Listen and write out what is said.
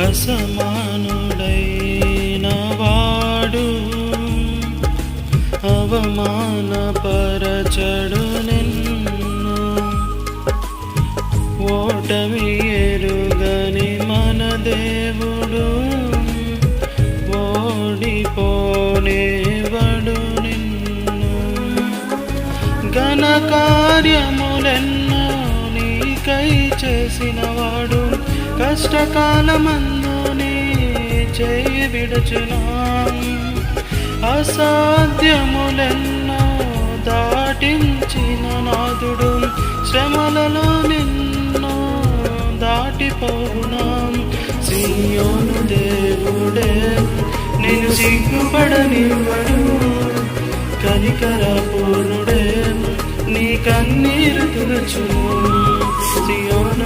అసమానుడైన వాడు అవమానపరచడు నిన్ను. ఓటమి ఎరుగని మన దేవుడు ఓడిపోనేవడు నిన్ను. ఘన కార్యములెన్నో నీకై చేసినవాడు కష్టకాలమందునే చేయి విడుచునా. అసాధ్యములెన్నో దాటించిన నాదుడు శ్రమలలో నిన్ను దాటిపోవునా. సియోను దేవుడే నేను సిగ్గుపడనివ్వడు కనికర నీ కన్నీరు తుడుచును. సియోను